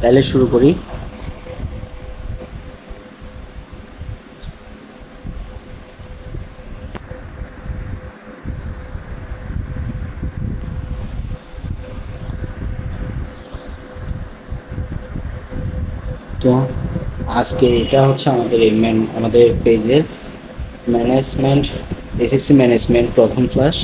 তাহলে শুরু করি। তো আজকে এটা হচ্ছে আমাদের এই আমাদের পেজের ম্যানেজমেন্ট এসএসসি ম্যানেজমেন্ট প্রথম ক্লাস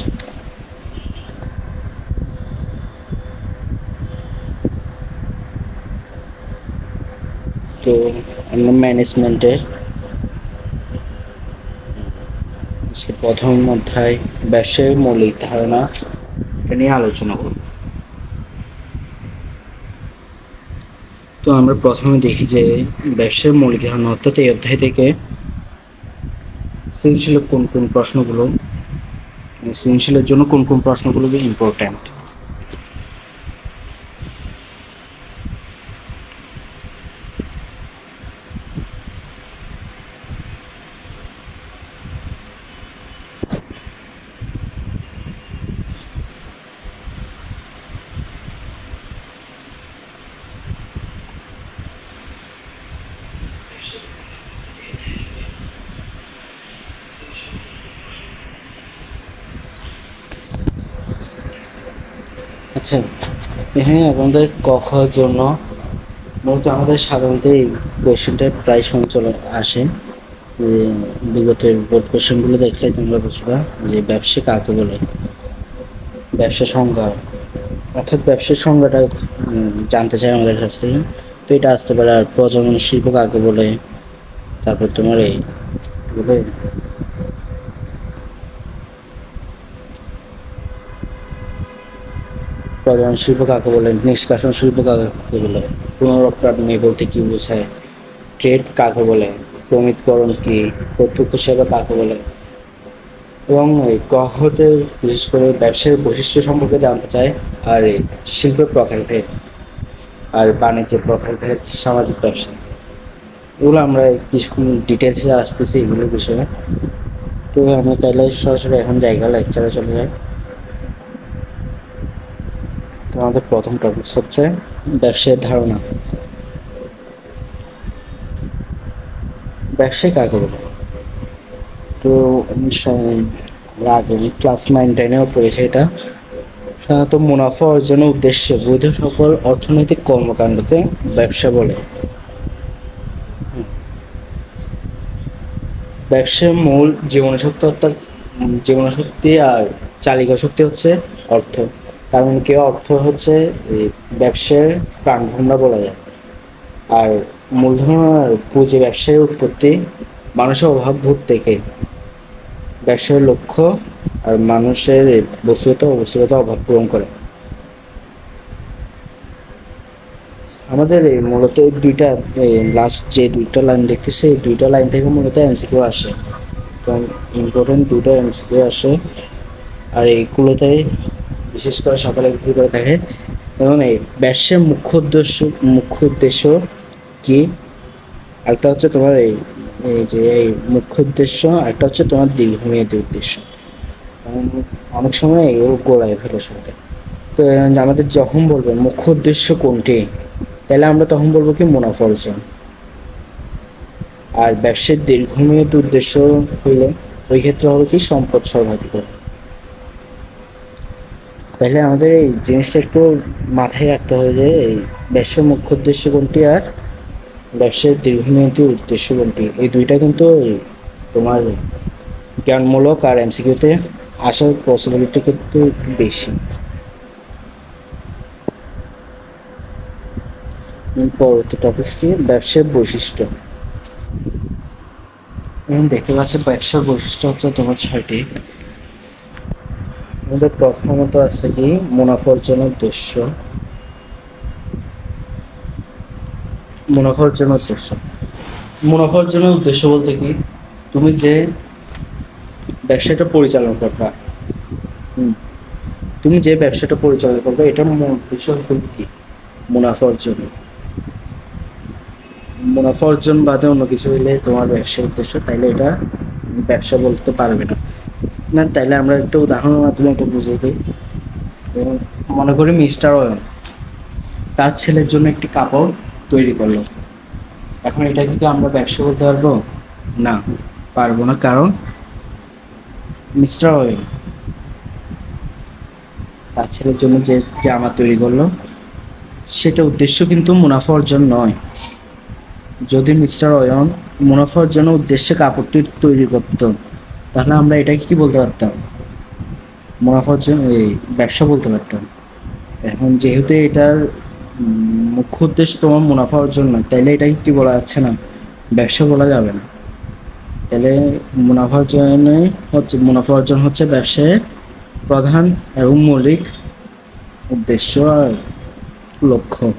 তো আমরা ম্যানেজমেন্টের আজকে প্রথম অধ্যায় ব্যবসায়ের মৌলিক ধারণা এটা নিয়ে আলোচনা করব। তো আমরা প্রথমে দেখি যে ব্যবসার মৌলিক ধারণা অর্থাৎ এই অধ্যায় থেকে সৃজনশীলের কোন কোন প্রশ্নগুলো, সৃজনশীলের জন্য কোন কোন প্রশ্নগুলো ইম্পর্ট্যান্ট আচ্ছা এখানে আমাদের ক জন্য মূলত আমাদের সাধারণত এই কোয়েশ্চেনটা প্রায় সময় চলে আসে যে বিগতের বোর্ড কোয়েশ্চেনগুলো দেখলে তোমরা বুঝবা যে ব্যবসা কাকে বলে, ব্যবসা সংজ্ঞা। অর্থাৎ ব্যবসার সংজ্ঞাটা জানতে চাই আমাদের কাছ থেকে। তো এটা আসতে পারে আর প্রজনন শিল্প কাকে বলে? তারপর তোমার এই বলে প্রধান শিল্প কাকে বলে? নিষ্কাশন শিল্প কাকে বলে? পুনরুৎপাদন বলতে কি বোঝায়? ট্রেড কাকে বলে? প্রমিতকরণ কি? প্রত্যক্ষ সেবা কাকে বলে? এবং এই কখতে বিশেষ করে ব্যবসার বৈশিষ্ট্য সম্পর্কে জানতে চাই। আর এই শিল্পের প্রকারভেদ। আর বাণিজ্যের প্রকারভেদ সামাজিক ব্যবসা। এগুলো আমরা কিছুক্ষণ ডিটেলসে আসতেছি এগুলোর বিষয়ে। তো আমরা তাহলে সরাসরি এখন জায়গা লেকচারে চলে যাই। তো আমাদের প্রথম টপিক হচ্ছে ব্যবসায়ের ধারণা। ব্যবসায় কাকে বলে তো আমরা আগে ক্লাস নাইন টেনেও পড়েছে এটা। সাধারণত মুনাফা অর্জনের উদ্দেশ্যে বৈধ সকল অর্থনৈতিক কর্মকাণ্ডকে ব্যবসা বলে। ব্যবসার মূল জীবনশক্তি অর্থাৎ জীবনশক্তি আর চালিকা শক্তি হচ্ছে অর্থ। তার মানে কি অর্থ হচ্ছে ব্যবসার প্রাণভূমরা বলা যায়। আর মূলধন আর পুঁজি ব্যবসায়ের উৎপত্তি, মানুষের অভাববোধ থেকে। ব্যবসার লক্ষ্য আর মানুষের বস্তুগত বস্তুগত অভাব পূরণ করে। আমাদের মূলত এই দুইটা লাস্ট যে দুইটা লাইন দেখতেছি, এই দুইটা লাইন থেকে মূলত এমসিকিউ আসে। তো ইম্পর্টেন্ট দুটো এমসিকিউ আসে। আর এইগুলোতে বিশেষ করে সকালে বিক্রি করে থাকে। এবং এই ব্যবসার মুখ্য উদ্দেশ্য মুখ্য উদ্দেশ্য কি? একটা হচ্ছে তোমার এই যে মুখ্য উদ্দেশ্য একটা হচ্ছে তোমার দীর্ঘমেয়াদী উদ্দেশ্য। কারণ অনেক সময় এগুলো গোড়ায় ফেলে সাথে তো আমাদের যখন বলবে, মুখ্য উদ্দেশ্য কোনটি? তাহলে আমরা তখন বলব কি, মুনাফা অর্জন। আর ব্যবসার দীর্ঘমেয়াদী উদ্দেশ্য হইলে ওই ক্ষেত্রে হবে কি, সম্পদ সর্বাধিকরণ তাহলে আমাদের এই জিনিসটা একটু মাথায় রাখতে হবে যে, এই ব্যবসার মুখ্য উদ্দেশ্য কোনটি আর ব্যবসার দীর্ঘমেয়াদী উদ্দেশ্য কোনটি? এই দুইটা কিন্তু তোমার জ্ঞানমূলক আর এমসিকিউতে আসার পসিবিলিটি কিন্তু বেশি। পরবর্তী টপিক্স কি? ব্যবসার বৈশিষ্ট্য। দেখতে পাচ্ছেন ব্যবসার বৈশিষ্ট্য হচ্ছে তোমার ছয়টি। আমাদের প্রথমত আছে কি? মুনাফা অর্জনের উদ্দেশ্য মুনাফা অর্জনের উদ্দেশ্য মুনাফা অর্জনের উদ্দেশ্য বলতে কি? তুমি যে ব্যবসাটা পরিচালনা করবা। হুম, তুমি যে ব্যবসাটা পরিচালনা করবে মূল উদ্দেশ্য হতে কি? মুনাফা অর্জন। মুনাফা অর্জন বাদে অন্য কিছু হইলে তোমার ব্যবসার উদ্দেশ্য তাইলে এটা ব্যবসা বলতে পারবে না। না তাইলে আমরা একটা উদাহরণের মাধ্যমে একটা বুঝিয়ে দিই। মনে করি মিস্টার অয়ন তার ছেলের জন্য একটি কাপড় তৈরি করল। এখন এটা কি আমরা ব্যবসা করতে পারব? না পারব না। কারণ মিস্টার ওয়েল, তার ছেলের জন্য যে জামা তৈরি করল, সেটা উদ্দেশ্য কিন্তু মুনাফা অর্জন নয়। যদি মিস্টার অয়ন মুনাফা অর্জনের উদ্দেশ্যে কাপড়টি তৈরি করত, তাহলে আমরা এটাকে কি বলতে পারতাম? মুনাফা অর্জন এই ব্যবসা বলতে পারতাম। এখন যেহেতু এটার মুখ্য উদ্দেশ্য তোমার মুনাফা অর্জন নয়, তাইলে এটাকে কি বলা যাচ্ছে না? ব্যবসা বলা যাবে না। তাহলে মুনাফা অর্জনে হচ্ছে, মুনাফা অর্জন হচ্ছে ব্যবসায়ের প্রধান এবং মৌলিক উদ্দেশ্য আর লক্ষ্য।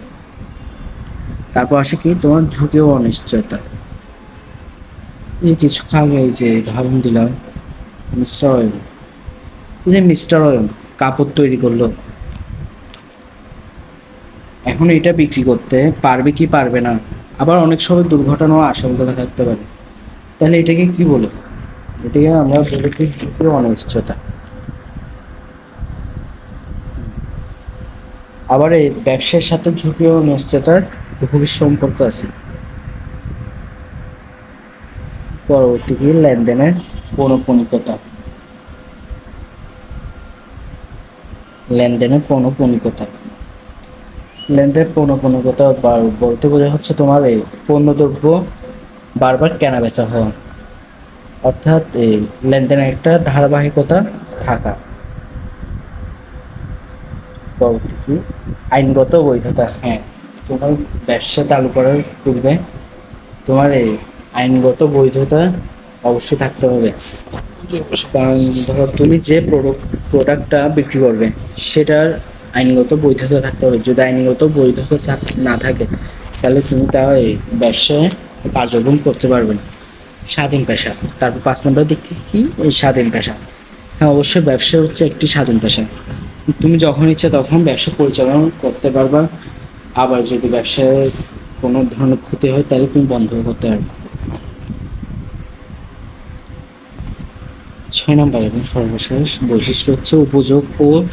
তারপর আসে কি? তোমার ঝুঁকি ও অনিশ্চয়তা। এই কিছু আগে যে উদাহরণ দিলাম মিস্টার অয়ন যে মিস্টার অয়ন কাপড় তৈরি করল। এখন এটা বিক্রি করতে পারবে কি পারবে না? আবার অনেক সময় দুর্ঘটনাও আশঙ্কা থাকতে পারে। তাহলে এটাকে কি বলে? এটাকে আমরা বলে কি ঝুঁকি ও অনিশ্চয়তা। আবার এই ব্যবসার সাথে ঝুঁকি ও নিশ্চয়তার গভীর সম্পর্ক আছে। পরবর্তী কি লেনদেনের পৌনপণিকতা লেনদেনের পৌনপণিকতা লেনদেনের পৌনপণিকতা বলতে বোঝা হচ্ছে তোমার এই পণ্যদ্রব্য বারবার কেনা বেচা হওয়া। অর্থাৎ এই লেনদেনের একটা ধারাবাহিকতা থাকা। পরবর্তী কি? আইনগত বৈধতা। হ্যাঁ তোমার ব্যবসা চালু করার পূর্বে তোমার এই আইনগত বৈধতা অবশ্যই থাকতে হবে। কারণ ধরো তুমি যে প্রোডাক্ট, প্রোডাক্টটা বিক্রি করবে, সেটার আইনগত বৈধতা থাকতে হবে। যদি আইনগত বৈধতা না থাকে, তাহলে তুমি তা ব্যবসায় কার্যক্রম করতে পারবে না। স্বাধীন পেশা। তারপর পাঁচ নম্বর দিক কি? স্বাধীন পেশা। হ্যাঁ অবশ্যই ব্যবসা হচ্ছে একটি স্বাধীন পেশা। তুমি যখন ইচ্ছে তখন ব্যবসা পরিচালনা করতে পারবা। আবার যদি ব্যবসায় কোনো ধরনের ক্ষতি হয়, তাহলে তুমি বন্ধ করতে পারবে। ছয় নম্বর এবং সর্বশেষ বৈশিষ্ট্য হচ্ছে উপযোগ ও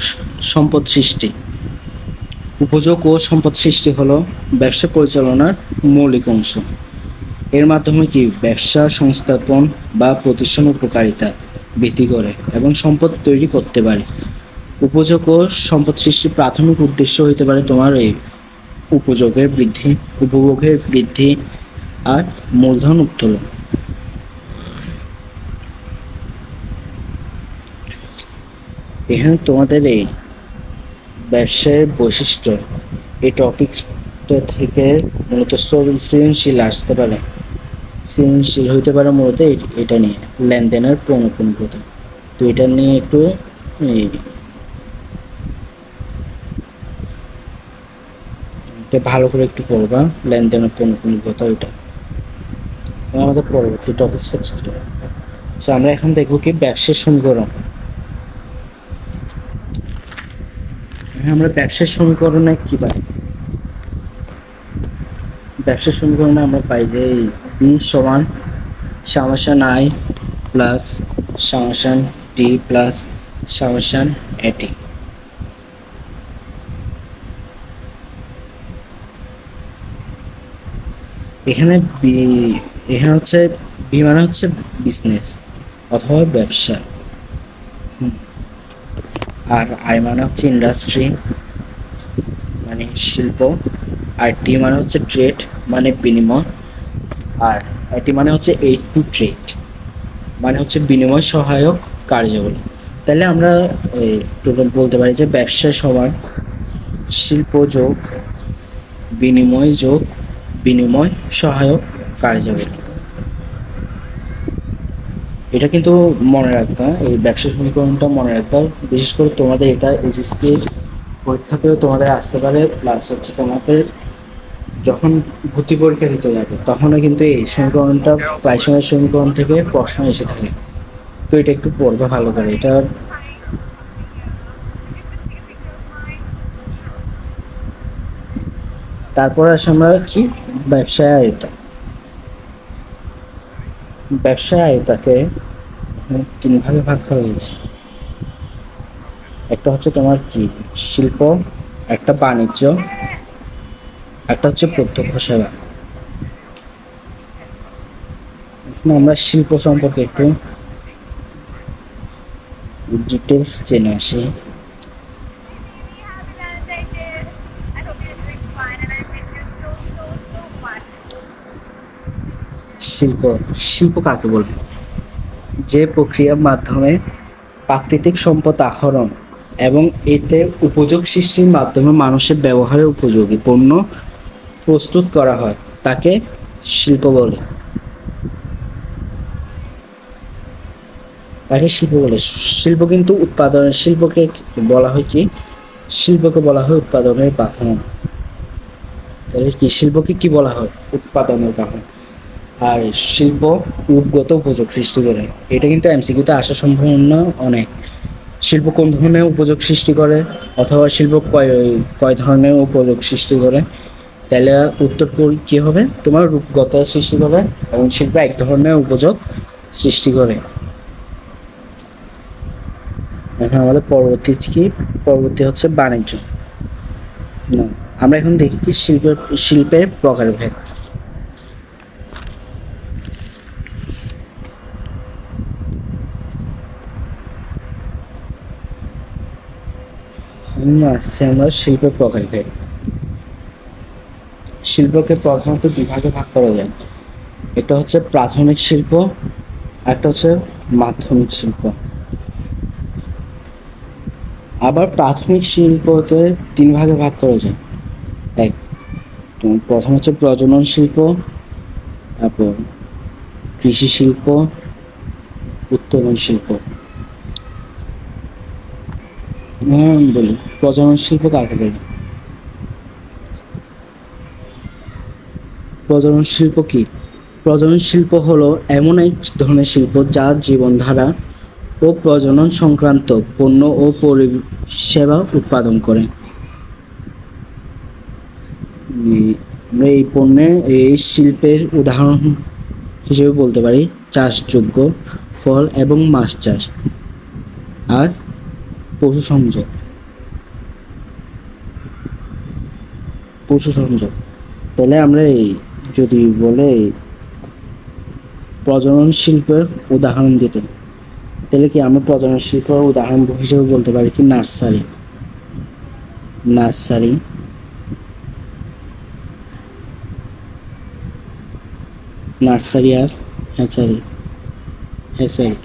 সম্পদ সৃষ্টি। উপযোগ ও সম্পদ সৃষ্টি হলো ব্যবসা পরিচালনার মৌলিক অংশ। এর মাধ্যমে কি ব্যবসা, সংস্থাপন বা প্রতিষ্ঠান উপকারিতা বৃদ্ধি করে এবং সম্পদ তৈরি করতে পারে? উপযোগ ও সম্পদ সৃষ্টির প্রাথমিক উদ্দেশ্য হইতে পারে তোমার এই উপযোগের বৃদ্ধি, উপভোগের বৃদ্ধি আর মূলধন উত্তোলন। এখানে তোমাদের এই ব্যবসায়ের বৈশিষ্ট্য। এই টপিকসটা থেকে মূলত সৃজনশীল আসতে পারে। সৃজনশীল হইতে পারে মূলত এটা নিয়ে লেনদেনের পৌনপুনিকতা তো এটা নিয়ে একটু ভালো করে একটু পড়বা লেনদেনের পৌনপুনিকতা ওইটা। আমাদের পরবর্তী টপিক হচ্ছে এটা। আচ্ছা আমরা এখন দেখব কি ব্যবসার সমীকরণ। হ্যাঁ, আমরা ব্যবসার সমীকরণে কি পাই? ব্যবসার সমীকরণে আমরা পাই যে বি সমান summation I plus summation T plus summation এটি এখানে বি, এখানে হচ্ছে বি মানে হচ্ছে বিজনেস অথবা ব্যবসা। আর আই মানে হচ্ছে ইন্ডাস্ট্রি মানে শিল্প। আর টি মানে হচ্ছে ট্রেড মানে বিনিময়। আর এটি মানে হচ্ছে এইড টু ট্রেড মানে হচ্ছে বিনিময় সহায়ক কার্যাবলী। তাহলে আমরা টোটাল বলতে পারি যে ব্যবসা সমান শিল্প যোগ, বিনিময় যোগ, বিনিময় সহায়ক কার্যাবলী। এটা কিন্তু মনে রাখবা, এই ব্যবসা সমীকরণটা মনে রাখবা। বিশেষ করে তোমাদের এটা এসএসসি পরীক্ষাতেও তোমাদের আসতে পারে প্লাস হচ্ছে তোমাদের যখন ভর্তি পরীক্ষা দিতে যাবে, তখনও কিন্তু এই সমীকরণটা প্রায় সময় সমীকরণ থেকে প্রশ্ন এসে থাকে। তো এটা একটু পড়বে ভালো করে, এটা তারপর আসে আমরা কি? ব্যবসায় আয়তা। ব্যবসায় আয়তাকে তিন ভাগে ভাগ করা হয়েছে। একটা হচ্ছে তোমার কি? শিল্প, একটা বাণিজ্য একটা হচ্ছে প্রত্যক্ষ সেবা আমরা শিল্প সম্পর্কে একটু ডিটেলস জেনে আসি. শিল্প শিল্প কাকে বলবে যে প্রক্রিয়ার মাধ্যমে প্রাকৃতিক সম্পদ আহরণ এবং এতে উপযোগ সৃষ্টির মাধ্যমে মানুষের ব্যবহারের উপযোগী পণ্য প্রস্তুত করা হয়, তাকে শিল্প বলে। তাকে শিল্প বলে। শিল্প কিন্তু উৎপাদন, শিল্পকে বলা হয় কি? শিল্পকে বলা হয় উৎপাদনের বাহন। তাহলে কি, শিল্পকে কি বলা হয়? উৎপাদনের বাহন। আর শিল্প রূপগত উপযোগ সৃষ্টি করে। এটা কিন্তু এমসিকিউতে আসার সম্ভাবনা অনেক। শিল্প কোন ধরনের উপযোগ সৃষ্টি করে? অথবা শিল্প কয় কয় ধরনের উপযোগ সৃষ্টি করে? তাহলে উত্তর কি হবে? তোমার রূপগত সৃষ্টি করে এবং শিল্প এক ধরনের উপযোগ সৃষ্টি করে। এখন আমাদের পরবর্তী কি? পরবর্তী হচ্ছে বাণিজ্য। না, আমরা এখন দেখি কি শিল্পের শিল্পের প্রকারভেদ আসছে আমরা শিল্পের প্রকারভেদ শিল্পকে প্রধানত বিভাগে ভাগ করা যায়। এটা হচ্ছে প্রাথমিক শিল্প, একটা হচ্ছে মাধ্যমিক শিল্প। আবার প্রাথমিক শিল্পকে তিন ভাগে ভাগ করা যায়। এক প্রথম হচ্ছে প্রজনন শিল্প, তারপর কৃষি শিল্প, উত্তোলন শিল্প। বলি, প্রজনন শিল্প কাকে বলে? প্রজনন শিল্প কি? প্রজনন শিল্প হলো এমন এক ধরনের শিল্প যা জীবনধারা ও প্রজনন সংক্রান্ত পণ্য ও পরিষেবা উৎপাদন করে। এই পণ্যের এই শিল্পের উদাহরণ হিসেবে বলতে পারি চাষযোগ্য ফল এবং মাছ চাষ আর পশু সংযোগ। পশু সংযোগ। তাহলে আমরা এই যদি বলে প্রজনন শিল্পের উদাহরণ দিতে, তাহলে কি আমরা প্রজনন শিল্পের উদাহরণ হিসেবে বলতে পারি কি নার্সারি? নার্সারি। নার্সারি আর হ্যাচারি। হ্যাচারি।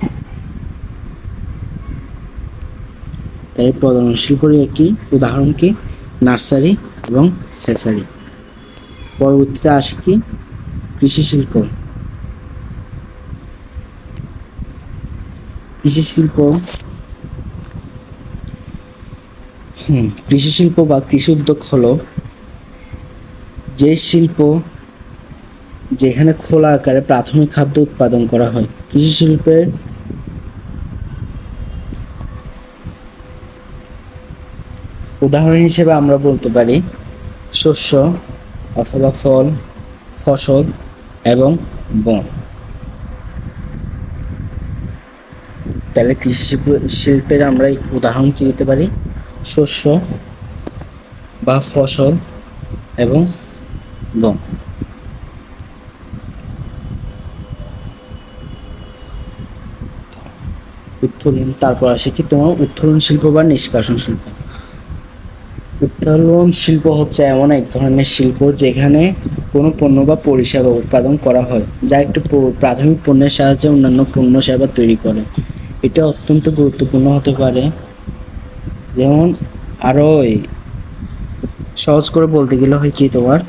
তাই প্রজনন শিল্পের একটি উদাহরণ কি? নার্সারি এবং হ্যাচারি। পরবর্তীতে আসে কি? কৃষি শিল্প। কৃষি শিল্প। হুম, কৃষি শিল্প বা কৃষি উদ্যোগ হলো যে শিল্প যেখানে খোলা আকারে প্রাথমিক খাদ্য উৎপাদন করা হয়। কৃষি শিল্পের উদাহরণ হিসেবে আমরা বলতে পারি শস্য অথবা ফল, ফসল এবং বন। তাহলে কৃষি শিল্প- শিল্পের আমরা উদাহরণ কি দিতে পারি? শস্য বা ফসল এবং বন। উত্তোলন তারপর আসে কি তোমার উত্তোলন শিল্প বা নিষ্কাশন শিল্প উত্তোলন শিল্প হচ্ছে এমন এক ধরনের শিল্প যেখানে কোনো পণ্য বা পরিষেবা উৎপাদন করা হয়, যা একটি প্রাথমিক পণ্যের সাহায্যে অন্যান্য পণ্য সেবা তৈরি করে। এটা অত্যন্ত গুরুত্বপূর্ণ হতে পারে। যেমন আরও সহজ করে বলতে গেলে হয় কি তোমার?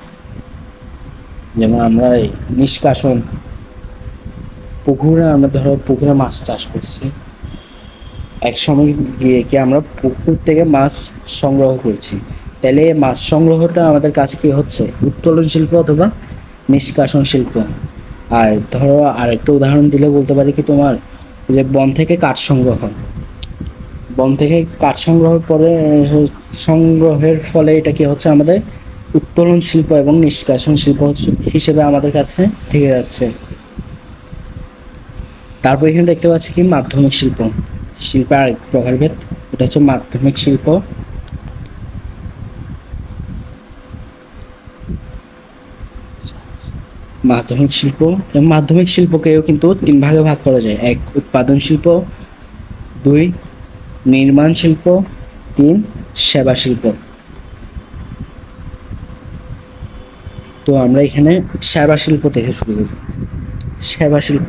যেমন আমরা নিষ্কাশন, পুকুরে আমরা ধরো পুকুরে মাছ চাষ করছি। এক সময় গিয়ে কি আমরা পুকুর থেকে মাছ সংগ্রহ করছি। তাহলে মাছ সংগ্রহটা আমাদের কাছে কি হচ্ছে? উত্তোলন শিল্প অথবা নিষ্কাশন শিল্প আর ধরো আর একটা উদাহরণ দিলে বলতে পারি কি তোমার যে বন থেকে কাঠ সংগ্রহ। বন থেকে কাঠ সংগ্রহের পরে, সংগ্রহের ফলে এটা কি হচ্ছে? আমাদের উত্তোলন শিল্প এবং নিষ্কাশন শিল্প হিসেবে আমাদের কাছে থেকে যাচ্ছে। তারপর এখানে দেখতে পাচ্ছি কি? মাধ্যমিক শিল্প। শিল্পের আরেক প্রকারভেদ, এটা হচ্ছে মাধ্যমিক শিল্প। মাধ্যমিক শিল্প, এবং মাধ্যমিক শিল্পকেও কিন্তু তিন ভাগে ভাগ করা যায়। এক, উৎপাদন শিল্প, দুই, নির্মাণ শিল্প, তিন, সেবা শিল্প। তো আমরা এখানে সেবা শিল্প থেকে শুরু করি। সেবা শিল্প।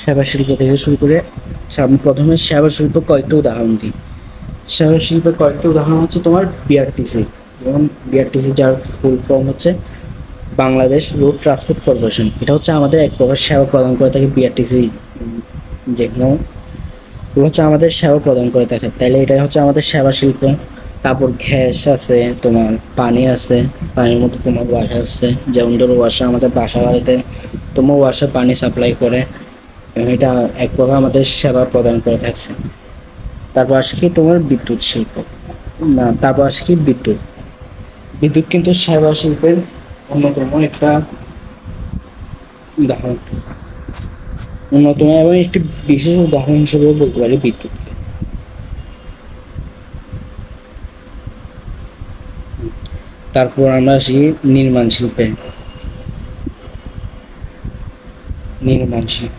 সেবা শিল্প থেকে শুরু করে আচ্ছা আমি প্রথমে সেবা শিল্প কয়েকটা উদাহরণ দিই। সেবা শিল্পের কয়েকটা উদাহরণ হচ্ছে তোমার বিআরটিসি যেমন বিআরটিসি যার ফুল ফর্ম হচ্ছে বাংলাদেশ রোড ট্রান্সপোর্ট কর্পোরেশন এটা হচ্ছে আমাদের এক প্রকার সেবা প্রদান করে থাকে বিআরটিসি যেগুলো হচ্ছে আমাদের সেবা প্রদান করে থাকে। তাইলে এটা হচ্ছে আমাদের সেবা শিল্প। তারপর গ্যাস আছে, তোমার পানি আছে, পানির মধ্যে তোমার ওয়াশার আছে। যেমন ধরো ওয়াশা আমাদের বাসা বাড়িতে তোমার ওয়াশার পানি সাপ্লাই করে। এটা এক প্রকার আমাদের সেবা প্রদান করে থাকছে। তারপর আসে কি তোমার বিদ্যুৎ শিল্প। না, তারপর আসে কি বিদ্যুৎ। বিদ্যুৎ কিন্তু সেবা শিল্পের অন্যতম একটা উদাহরণ। অন্যতম এবং একটি বিশেষ উদাহরণ হিসেবে বলতে পারি বিদ্যুৎকে তারপর আমরা আসি নির্মাণ শিল্পে। নির্মাণ শিল্প।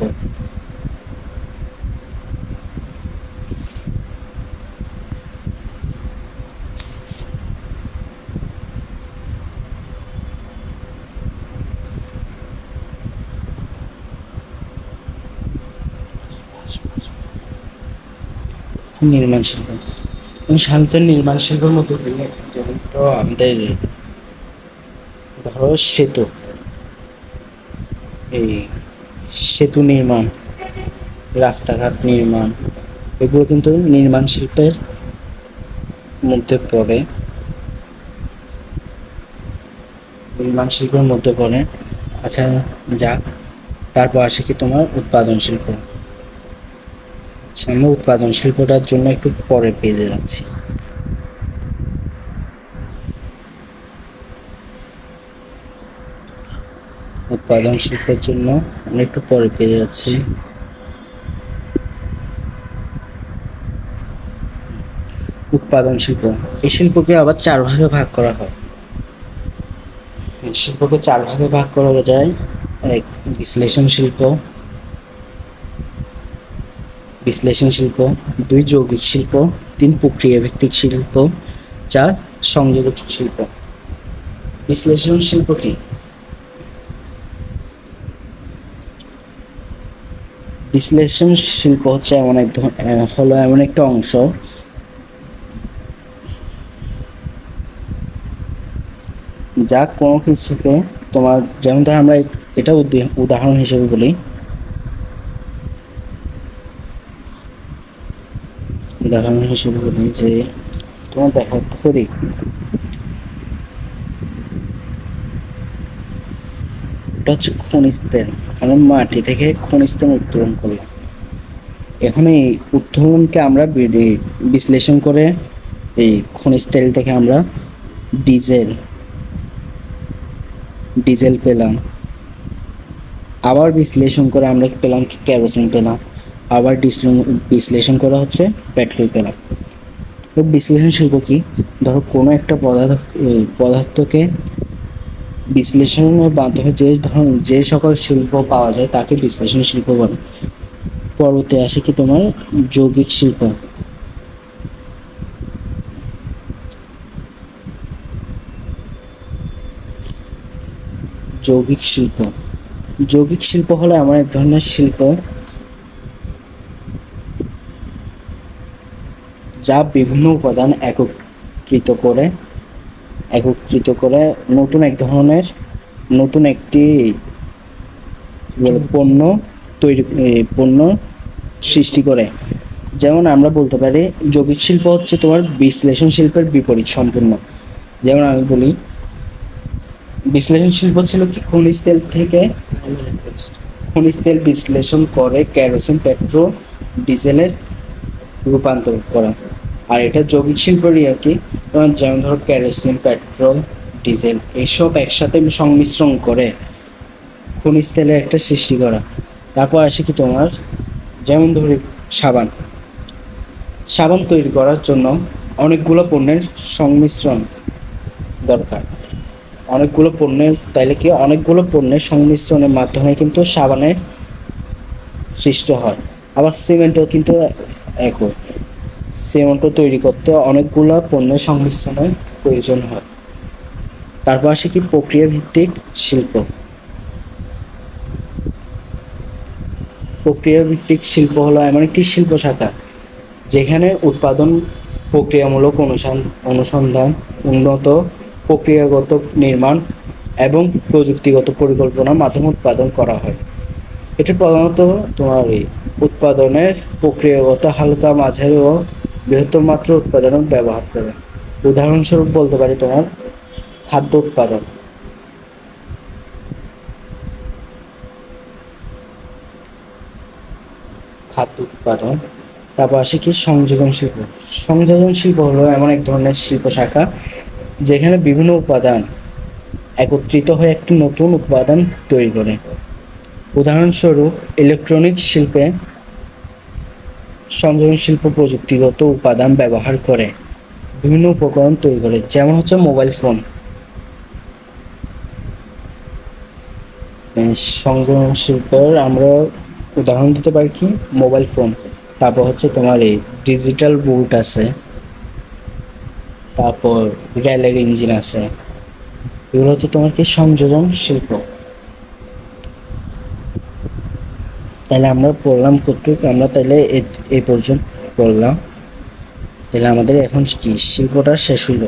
নির্মাণ শিল্প। সাধারণত নির্মাণ শিল্পের মধ্যে আমাদের ধরো সেতু। এই সেতু নির্মাণ, রাস্তাঘাট নির্মাণ, এগুলো কিন্তু নির্মাণ শিল্পের মধ্যে পড়ে। নির্মাণ শিল্পের মধ্যে পড়ে। আচ্ছা যাক, তারপর আসে কি তোমার উৎপাদন শিল্প। আচ্ছা আমরা উৎপাদন শিল্পটার জন্য একটু পরে পেজে যাচ্ছি। উৎপাদন শিল্পের জন্য আমরা একটু পরে পেয়ে যাচ্ছি। উৎপাদন শিল্প। এই শিল্পকে আবার চার ভাগে ভাগ করা হয়। শিল্পকে চার ভাগে ভাগ করা যায়। এক বিশ্লেষণ শিল্প বিশ্লেষণ শিল্প, দুই যৌগিক শিল্প, তিন প্রক্রিয়া ভিত্তিক শিল্প, চার সংযোগক শিল্প। বিশ্লেষণ শিল্প কি? বিশ্লেষণ শিল্প হচ্ছে এমন এক হলো এমন একটা অংশ যা কোনো কিছুকে তোমার যেমন ধর আমরা এটা উদি- উদাহরণ হিসেবে বলি। উদাহরণ হিসেবে বলি যে, তোমার দেখাতে করি। এটা হচ্ছে খনিজ তেল আমরা মাটি থেকে খনিজ তেল উত্তোলন করলাম। এখন এই উত্তোলনকে আমরা বিশ্লেষণ করে এই খনিজ তেল থেকে আমরা ডিজেল ডিজেল পেলাম। আবার বিশ্লেষণ করে আমরা পেলাম কি কেরোসিন পেলাম। আবার বিশ্লেষণ করা হচ্ছে তো বিশ্লেষণ শিল্প কি? ধরো কোনো একটা পদার্থ, পদার্থকে বিশ্লেষণের মাধ্যমে যে ধরন যে সকল শিল্প পাওয়া যায় তাকে বিশ্লেষণ শিল্প বলে। পরবর্তী আসে কি তোমার যৌগিক শিল্প? যৌগিক শিল্প। যৌগিক শিল্প হলো এমন এক ধরনের শিল্প যা বিভিন্ন উপাদান একত্রিত করে একত্রিত করে নতুন এক ধরনের, নতুন একটি পণ্য তৈরি পণ্য সৃষ্টি করে। যেমন আমরা বলতে পারি, যৌগিক শিল্প হচ্ছে তোমার বিশ্লেষণ শিল্পের বিপরীত সম্পূর্ণ। যেমন আমি বলি, বিশ্লেষণ শিল্প ছিল কি? খনিজ তেল থেকে খনিজ তেল বিশ্লেষণ করে কেরোসিন পেট্রোল ডিজেলের রূপান্তর করা। আর এটা যৌগিক শিল্পেরই আর কি। যেমন ধরো কেরোসিন, পেট্রোল, ডিজেল এইসব একসাথে সংমিশ্রণ করে খনিজ তেলের একটা সৃষ্টি করা। তারপর আসে কি তোমার, যেমন ধরি সাবান। সাবান তৈরি করার জন্য অনেকগুলো পণ্যের সংমিশ্রণ দরকার। অনেকগুলো পণ্যের, তাইলে কি অনেকগুলো পণ্যের সংমিশ্রণের মাধ্যমে কিন্তু সাবানের সৃষ্টি হয়। আবার সিমেন্টও কিন্তু একই। সিমেন্টও তৈরি করতে অনেকগুলো পণ্যের সংমিশ্রণের প্রয়োজন হয়। তারপর আসে কি প্রক্রিয়া ভিত্তিক শিল্প? প্রক্রিয়া ভিত্তিক শিল্প হলো এমন একটি শিল্প শাখা, যেখানে উৎপাদন প্রক্রিয়ামূলক অনুসন- অনুসন্ধান, উন্নত প্রক্রিয়াগত নির্মাণ এবং প্রযুক্তিগত পরিকল্পনার মাধ্যমে উৎপাদন করা হয়। এটি প্রধানত তোমার এই উৎপাদনের প্রক্রিয়াগত হালকা মাঝারি ও বৃহত্তর মাত্রা উৎপাদন ব্যবহার করে। উদাহরণস্বরূপ বলতে পারি তোমার খাদ্য উৎপাদন। খাদ্য উৎপাদন, তারপর আসে কি সংযোজন শিল্প। সংযোজন শিল্প হলো এমন এক ধরনের শিল্প শাখা যেখানে বিভিন্ন উপাদান একত্রিত হয়ে একটি নতুন উপাদান তৈরি করে। উদাহরণস্বরূপ ইলেকট্রনিক শিল্পে সংযোজন শিল্প প্রযুক্তিগত উপাদান ব্যবহার করে বিভিন্ন উপকরণ তৈরি করে, যেমন হচ্ছে মোবাইল ফোন সংযোজন শিল্পের আমরা উদাহরণ দিতে পারি কি? মোবাইল ফোন তারপর হচ্ছে তোমার এই ডিজিটাল বুট আছে। তারপর রেলের ইঞ্জিন আছে। এগুলো হচ্ছে তোমার কি? সংযোজন শিল্প তাহলে আমরা পড়লাম কতটুক? আমরা তাহলে এ- পর্যন্ত পড়লাম। তাহলে আমাদের এখন কি? শিল্পটা শেষ হইল।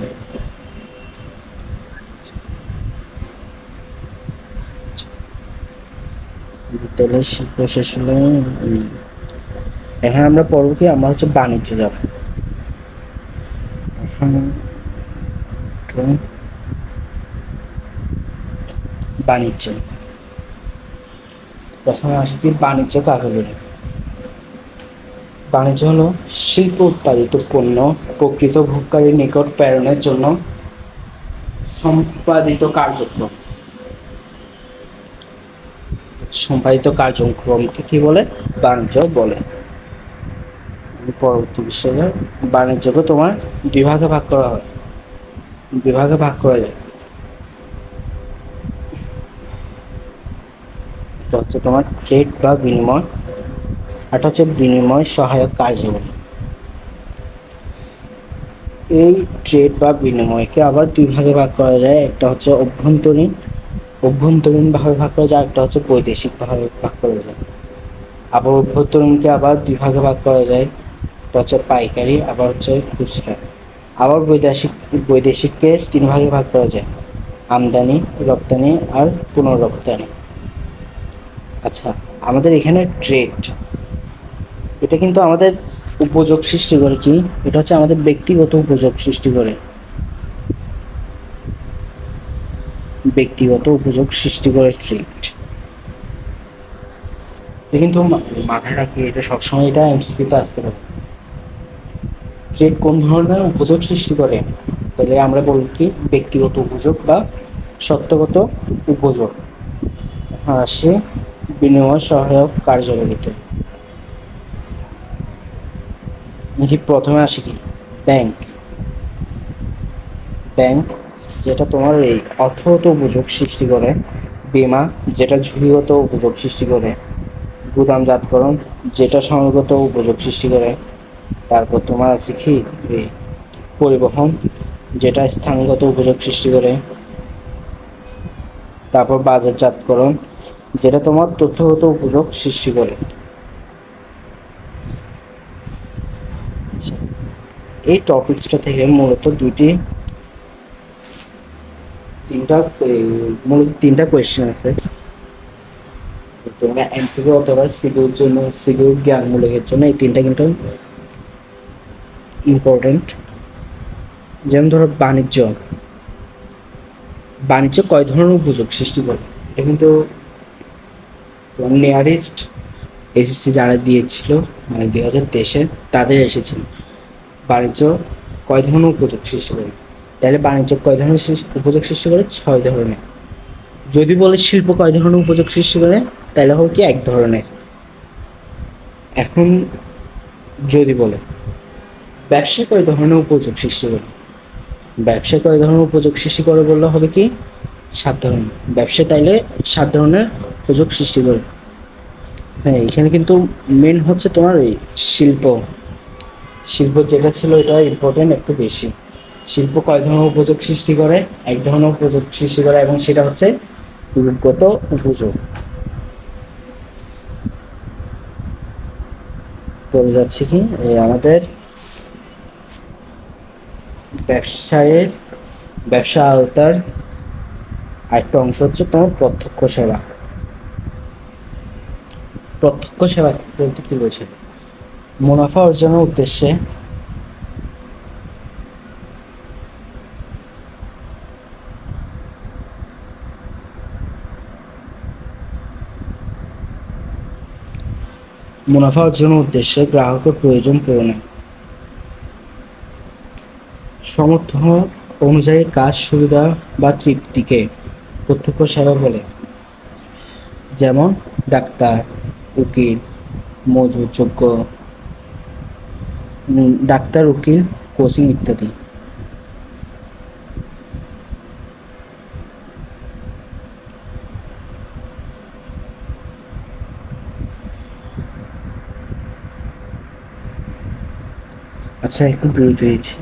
তাহলে শিল্প শেষ হলো। এখন আমরা পড়ব কি? আমরা হচ্ছে বাণিজ্য যাব। বাণিজ্য। প্রথমে আসি কি বাণিজ্য কাকে বলে বাণিজ্য হলো শিল্প উৎপাদিত পণ্য প্রকৃত ভোগকারীর নিকট প্রেরণের জন্য সম্পাদিত কার্যক্রম। সম্পাদিত কার্যক্রমকে কি বলে? বাণিজ্য বলে। পরবর্তী বিষয়ে বাণিজ্যকে তোমার বিভাগে ভাগ করা হয়। বিভাগে ভাগ করা যায়। এটা হচ্ছে তোমার ট্রেড বা বিনিময়। এটা হচ্ছে বিনিময় সহায়ক কার্যাবলী এই ট্রেড বা বিনিময়কে আবার দুই ভাগে ভাগ করা যায়। একটা হচ্ছে অভ্যন্তরীণ। অভ্যন্তরীণ ভাবে ভাগ করা যায় একটা হচ্ছে বৈদেশিক ভাবে ভাগ করা যায়। আবার অভ্যন্তরীণকে আবার দুই ভাগে ভাগ করা যায়। একটা হচ্ছে পাইকারি, আবার হচ্ছে খুচরা। আবার বৈদেশিক, বৈদেশিককে তিন ভাগে ভাগ করা যায়। আমদানি, রপ্তানি আর পুনর্রপ্তানি। আচ্ছা আমাদের এখানে ট্রেড এটা কিন্তু আমাদের উপযোগ সৃষ্টি করে কি? এটা হচ্ছে আমাদের ব্যক্তিগত উপযোগ সৃষ্টি করে। ব্যক্তিগত উপযোগ সৃষ্টি করে ট্রেড কিন্তু মাথায় রাখি, এটা সবসময় এটা এমসিকিউতে আসতে পারে। ট্রেড কোন ধরনের উপযোগ সৃষ্টি করে? তাহলে আমরা বলি কি? ব্যক্তিগত উপযোগ বা সত্যগত উপযোগ। হ্যাঁ সে বিনিময় সহায়ক কার্যাবলীতে। এটি প্রথমে আসি কি? ব্যাংক। ব্যাংক যেটা তোমার এই অর্থগত উপযোগ সৃষ্টি করে, বীমা যেটা ঝুঁকিগত উপযোগ সৃষ্টি করে গুদামজাতকরণ যেটা সময়গত উপযোগ সৃষ্টি করে, তারপর তোমার আছে কি? পরিবহন যেটা স্থানগত উপযোগ সৃষ্টি করে, তারপর বাজারজাতকরণ যেটা তোমার তথ্যগত উপযোগ সৃষ্টি করে। আচ্ছা, এই টপিকসটা থেকে মূলত দুইটি তিনটা মূলত তিনটা কোয়েশ্চেন আছে। তোমরা এমসিকিউ অথবা সিকিউর জন্য সিকিউর জ্ঞানমূলকের জন্য এই তিনটা কিন্তু ইম্পর্টেন্ট যেমন ধরো বাণিজ্য। বাণিজ্য কয় ধরনের উপযোগ সৃষ্টি করে? এটা কিন্তু নিয়ারেস্ট এসএসসি যারা দিয়েছিল মানে দুই হাজার তেইশে, তাদের এসেছিল। বাণিজ্য কয় ধরনের উপযোগ সৃষ্টি করে? তাহলে বাণিজ্য কয় ধরনের উপযোগ সৃষ্টি করে? ছয় ধরনের। যদি বলে শিল্প কয় ধরনের উপযোগ সৃষ্টি করে, তাহলে হবে কি এক ধরনের। এখন যদি বলে ব্যবসা কয় ধরনের উপযোগ সৃষ্টি করে? ব্যবসা কয় ধরনের উপযোগ সৃষ্টি করে বললে হবে কি? সাত ধরনের। ব্যবসা তাইলে সাত ধরনের সুযোগ সৃষ্টি করে। হ্যাঁ এখানে কিন্তু মেন হচ্ছে তোমার এই শিল্প। শিল্প যেটা ছিল এটা ইম্পর্টেন্ট একটু বেশি। শিল্প কয় ধরনের উপযোগ সৃষ্টি করে, এক ধরনের উপযোগ সৃষ্টি করে এবং সেটা হচ্ছে রূপগত উপযোগ। পড়ে যাচ্ছে কি? এই আমাদের ব্যবসায়ের ব্যবসা আওতার আরেকটা অংশ হচ্ছে তোমার প্রত্যক্ষ সেবা। প্রত্যক্ষ সেবা বলতে কি বোঝে মুনাফা অর্জনের উদ্দেশ্যে মুনাফা অর্জনের উদ্দেশ্যে গ্রাহকের প্রয়োজন পূরণে। সমর্থ অনুযায়ী কাজ, সুবিধা বা তৃপ্তিকে প্রত্যক্ষ সেবা বলে। যেমন ডাক্তার উকিল মজুরযোগ্য ডাক্তার উকিল কোচিং ইত্যাদি। আচ্ছা একটু বিরতি দিয়েছি